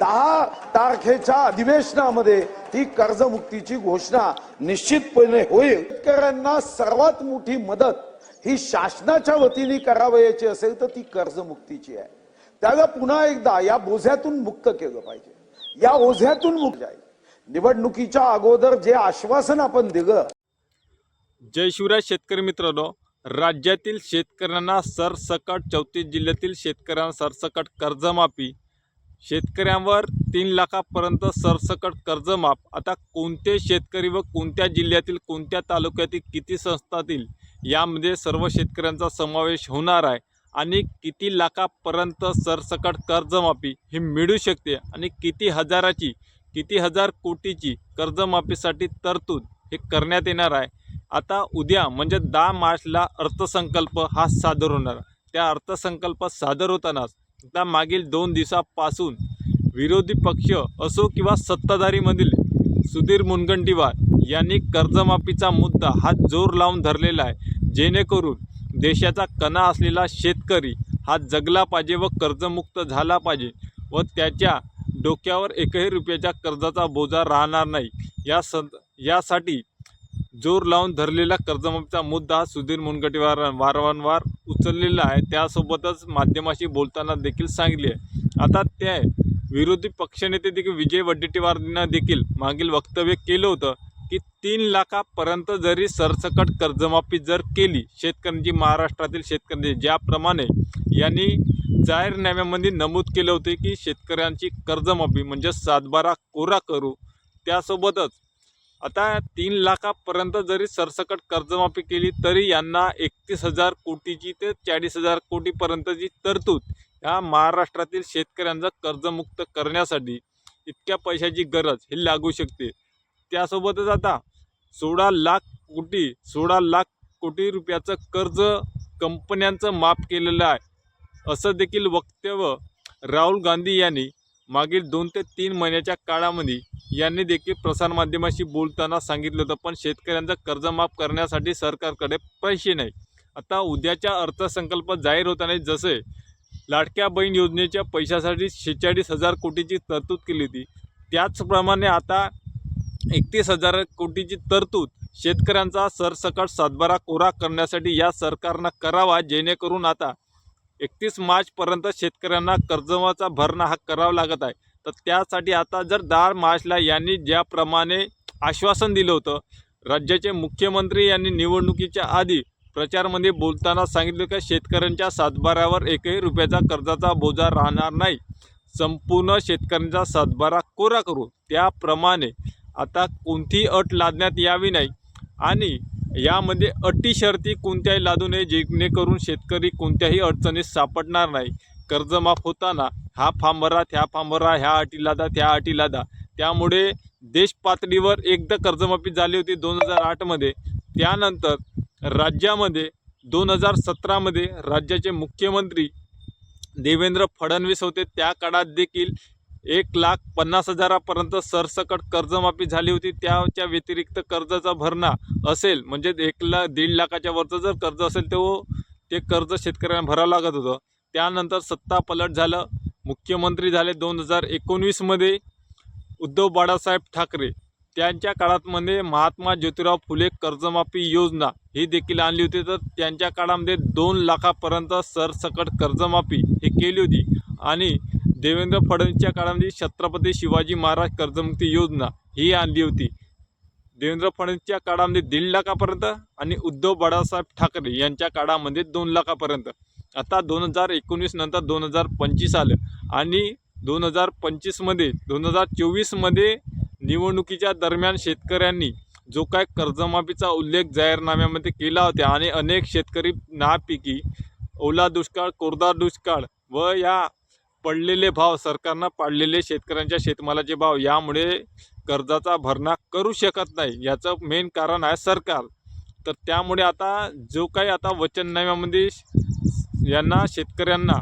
दहा तारखेच्या अधिवेशनामध्ये ही कर्जमुक्तीची घोषणा निश्चितपणे होईल. शेतकऱ्यांना सर्वात मोठी मदत ही शासनाच्या वतीने करावयाची असेल तर ती कर्जमुक्तीची आहे. त्याला पुन्हा एकदा या बोझ्यातून मुक्त केलं पाहिजे. या ओझ्यातून मुक्त जाईल निवडणुकीच्या अगोदर जे आश्वासन आपण दिलं. जय शिवराय शेतकरी मित्रांनो राज्यातील शेतकऱ्यांना सरसकट चौतीस जिल्ह्यातील शेतकऱ्यांना सरसकट कर्जमाफी शेतकऱ्यांवर तीन लाखापर्यंत सरसकट कर्जमाफ आता कोणते शेतकरी व कोणत्या जिल्ह्यातील कोणत्या तालुक्यातील किती संस्थातील यामध्ये सर्व शेतकऱ्यांचा समावेश होणार आहे. आणि किती लाखापर्यंत सरसकट कर्जमाफी ही मिळू शकते आणि किती हजाराची किती हजार कोटीची कर्जमाफीसाठी तरतूद हे करण्यात येणार आहे. आता उद्या म्हणजे दहा मार्चला अर्थसंकल्प हा सादर होणार. त्या अर्थसंकल्प सादर होतानाच आता मागील दोन दिवसापासून विरोधी पक्ष असो किंवा सत्ताधारीमधील सुधीर मुनगंटीवार यांनी कर्जमाफीचा मुद्दा हा जोर लावून धरलेला आहे. जेणेकरून देशाचा कणा असलेला शेतकरी हा जगला पाहिजे व कर्जमुक्त झाला पाहिजे व त्याच्या डोक्यावर एकही रुपयाच्या कर्जाचा बोजा राहणार नाही. या स यासाठी जोर लावून धरलेला कर्जमाफीचा मुद्दा हा सुधीर मुनगंटीवार वारंवार उचललेला आहे. त्यासोबतच माध्यमाशी बोलताना देखील सांगितले आहे. आता ते विरोधी पक्षनेते देखील विजय वडेट्टीवारांना देखील मागील वक्तव्य केलं होतं की तीन लाखापर्यंत जरी सरसकट कर्जमाफी जर केली शेतकऱ्यांची महाराष्ट्रातील शेतकऱ्यांची ज्याप्रमाणे यांनी जाहीरनाम्यामध्ये नमूद केलं होते की शेतकऱ्यांची कर्जमाफी म्हणजे सातबारा कोरा करू त्यासोबतच आता तीन लाखापर्यंत जरी सरसकट कर्जमाफी केली तरी यांना एकतीस हजार कोटीची ते चाळीस हजार कोटीपर्यंतची तरतूद ह्या महाराष्ट्रातील शेतकऱ्यांचा कर्जमुक्त करण्यासाठी इतक्या पैशाची गरज ही लागू शकते. त्यासोबतच आता सोळा लाख कोटी सोळा लाख कोटी रुपयाचं कर्ज कंपन्यांचं माफ केलेलं आहे. असं देखील वक्तव्य राहुल गांधी यांनी मागील दोन ते तीन महिन्याच्या काळामध्ये यांनी देखील प्रसारमाध्यमाशी बोलताना सांगितलं होतं पण शेतकऱ्यांचं कर्ज माफ करण्यासाठी सरकारकडे पैसे नाही. आता उद्याच्या अर्थसंकल्प जाहीर होताना जसे लाडक्या बहीण योजनेच्या पैशासाठी शेहेचाळीस हजार कोटीची तरतूद केली होती त्याचप्रमाणे आता एकतीस हजार कोटीची तरतूद शेतकऱ्यांचा सरसकट सातबारा कोरा करण्यासाठी या सरकारनं करावा जेणेकरून आता एकतीस मार्चपर्यंत शेतकऱ्यांना कर्जमाचा भरणा हा करावा लागत आहे. तर त्यासाठी आता जर दार मार्चला यांनी ज्याप्रमाणे आश्वासन दिलं होतं राज्याचे मुख्यमंत्री यांनी निवडणुकीच्या आधी प्रचारमध्ये बोलताना सांगितलं की शेतकऱ्यांच्या सातबाऱ्यावर एकही रुपयाचा कर्जाचा बोजा राहणार नाही. संपूर्ण शेतकऱ्यांचा सातबारा कोरा करू. त्याप्रमाणे आता कोणतीही अट लादण्यात यावी नाही आणि यामध्ये अटी शर्ती कोणत्याही लादू नये जेणेकरून शेतकरी कोणत्याही अडचणीत सापडणार नाही. कर्जमाफ होताना हा फार्म भरा त्या फार्म भरा ह्या अटी लादा त्या अटी लादा त्यामुळे देश पातळीवर एकदा कर्जमाफी झाली होती दोन हजार आठमध्ये त्यानंतर राज्यामध्ये दोन हजार सतरामध्ये राज्याचे मुख्यमंत्री देवेंद्र फडणवीस होते. त्या काळात देखील एक लाख पन्नास हजारापर्यंत सरसकट कर्जमाफी झाली होती. त्याच्या व्यतिरिक्त कर्जाचा भरणा असेल म्हणजे एक लाख दीड लाखाच्या वरचं जर कर्ज असेल तो ते कर्ज शेतकऱ्यांना भरावं लागत होतं. त्यानंतर सत्ता पलट झालं. मुख्यमंत्री झाले दोन हजार एकोणवीसमध्ये उद्धव बाळासाहेब ठाकरे. त्यांच्या काळातमध्ये महात्मा ज्योतिराव फुले कर्जमाफी योजना ही देखील आणली होती. तर त्यांच्या काळामध्ये दोन लाखापर्यंत सरसकट कर्जमाफी हे केली होती. आणि देवेंद्र फडणवीसच्या काळामध्ये छत्रपती शिवाजी महाराज कर्जमुक्ती योजना ही आणली होती. देवेंद्र फडणवीसच्या काळामध्ये दीड लाखापर्यंत आणि उद्धव बाळासाहेब ठाकरे यांच्या काळामध्ये दोन लाखापर्यंत. आता दोन हजार एकोणीस नंतर दोन हजार पंचवीस आलं. आणि दोन हजार पंचवीसमध्ये दोन हजार चोवीसमध्ये निवडणुकीच्या दरम्यान शेतकऱ्यांनी जो काय कर्जमाफीचा उल्लेख जाहीरनाम्यामध्ये केला होता आणि अनेक शेतकरी नापिकी ओला दुष्काळ कोरडा दुष्काळ व या पडलेले भाव सरकारनं पाडलेले शेतकऱ्यांच्या शेतमालाचे भाव यामुळे कर्जाचा भरणा करू शकत नाही. याचं मेन कारण आहे सरकार. तर त्यामुळे आता जो काही आता वचननाम्यामध्ये यांना शेतकऱ्यांना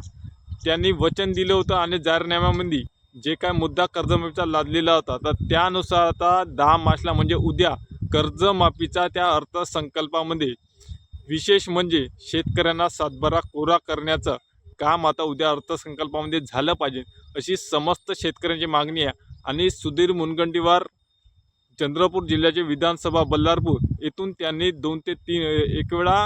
त्यांनी वचन दिलं होतं आणि जाहीरनाम्यामध्ये जे काय मुद्दा कर्जमाफीचा लादलेला होता तर त्यानुसार आता दहा मार्चला म्हणजे उद्या कर्जमाफीचा त्या अर्थसंकल्पामध्ये विशेष म्हणजे शेतकऱ्यांना सातबारा कोरा करण्याचं काम आता उद्या अर्थसंकल्पामध्ये झालं पाहिजे अशी समस्त शेतकऱ्यांची मागणी आहे. आणि सुधीर मुनगंटीवार चंद्रपूर जिल्ह्याचे विधानसभा बल्लारपूर येथून त्यांनी दोन ते तीन एक वेळा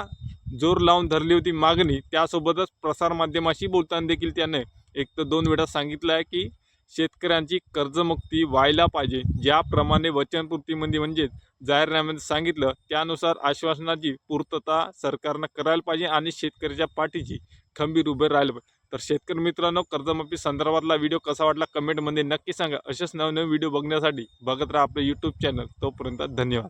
जोर लावून धरली होती मागणी. त्यासोबतच प्रसारमाध्यमाशी बोलताना देखील त्याने एक तर दोन वेळा सांगितलं आहे की शेतकऱ्यांची कर्जमुक्ती व्हायला पाहिजे. ज्याप्रमाणे वचनपूर्तीमध्ये म्हणजेच जाहीरनाम्यात सांगितलं त्यानुसार आश्वासनाची पूर्तता सरकारनं करायला पाहिजे आणि शेतकऱ्याच्या पाठीची खंबीर उभे राहिलं पाहिजे. तर शेतकरी मित्रांनो कर्जमाफी संदर्भातला व्हिडिओ कसा वाटला कमेंटमध्ये नक्की सांगा. असेच नवनवीन व्हिडिओ बघण्यासाठी बघत राहा आपलं यूट्यूब चॅनल तोपर्यंत धन्यवाद.